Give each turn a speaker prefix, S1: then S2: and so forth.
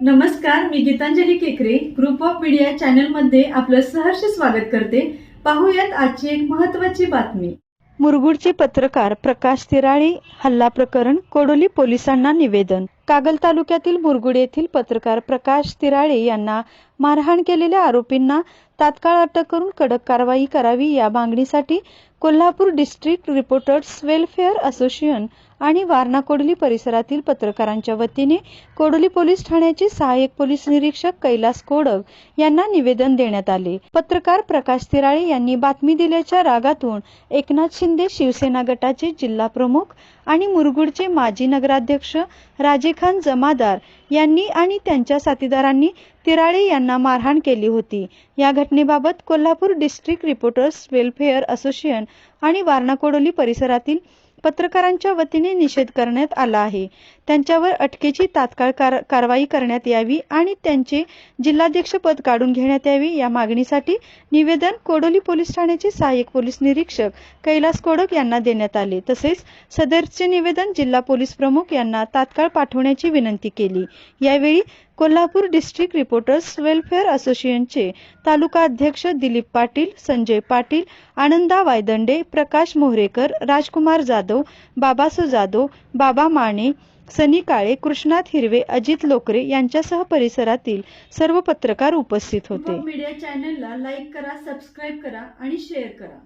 S1: नमस्कार मी गीतांजली केकरे group of media चॅनलमध्ये आपलं सहर्ष स्वागत करते. पाहूयात आजची एक महत्वाची बातमी.
S2: मुरगुडचे पत्रकार प्रकाश तिराळे हल्ला प्रकरण कोडोली पोलिसांना निवेदन. कागल तालुक्यातील मुरगुड येथील पत्रकार प्रकाश तिराळे यांना मारहाण केलेल्या आरोपींना तात्काळ अटक करून कडक कारवाई करावी या मागणीसाठी Kolhapur district reporters welfare association आणि वारणा कोडोली परिसरातील पत्रकारांच्या वतीने कोडोली पोलीस ठाण्याचे सहाय्यक पोलीस निरीक्षक कैलास कोडक यांना निवेदन देण्यात आले. पत्रकार प्रकाश तिराळे यांनी बातमी दिल्याच्या रागातून एकनाथ शिंदे शिवसेना गटाचे जिल्हा प्रमुख आणि मुरगुडचे माजी नगराध्यक्ष राजेखान जमादार यांनी आणि त्यांच्या साथीदारांनी तिराळे यांना मारहाण केली होती. या घटनेबाबत Kolhapur district reporters welfare association आणि वारणा कोडोली परिसरातील पत्रकारांच्या वतीने निषेध करण्यात आला आहे. त्यांच्यावर अटकेची तात्काळ कार- कारवाई करण्यात यावी आणि त्यांचे जिल्हाध्यक्षपद काढून घेण्यात यावी या मागणीसाठी निवेदन कोडोली पोलीस ठाण्याचे सहाय्यक पोलीस निरीक्षक कैलास कोडक यांना देण्यात आले. तसेच सदरचे निवेदन जिल्हा पोलीस प्रमुख यांना तात्काळ पाठवण्याची विनंती केली. यावेळी कोल्हापूर डिस्ट्रिक्ट रिपोर्टर्स वेलफेअर असोसिएशनचे तालुका अध्यक्ष दिलीप पाटील संजय पाटील आनंदा वायदंडे प्रकाश मोहरेकर राजकुमार जाधव बाबासो जाधव बाबा माने सनी काळे कृष्णात हिरवे अजित लोकरे यांच्यासह परिसरातील सर्व पत्रकार उपस्थित होते.
S1: मीडिया चॅनलला लाईक करा सबस्क्राईब करा आणि शेअर करा.